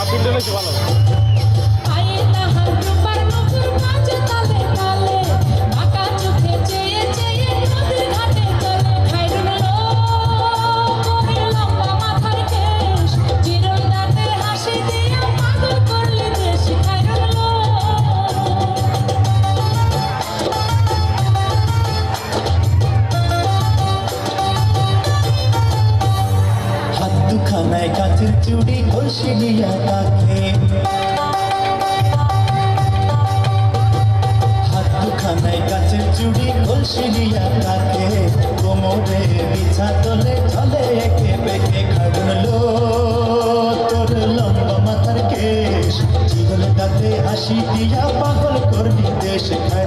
আব্দুল চলেছে ভালো চুড়ি ঘষে দিয়া তাকে হাত দুখানায় কাছে চুড়ি ঘষে দিয়া তাকে কোমরে বিছা তলে চলে একে পেকে খাড়লো তোর লম্বা মাথার কেশ। জীবন তাতে হাসি দিয়া পাগল করলি দেশ খায়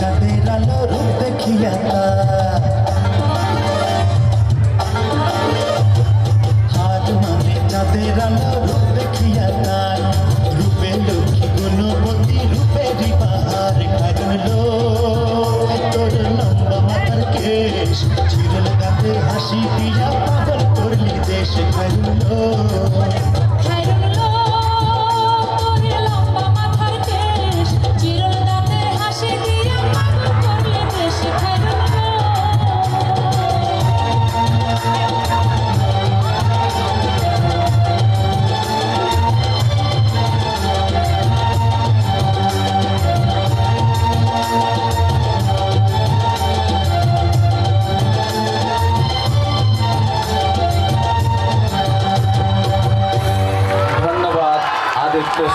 চাঁদের আলো রূপ দেখিয়া হাত মানে চাঁদের রূপ দেখিয়া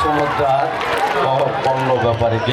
সমুদ্রার পণ্য ব্যাপারীকে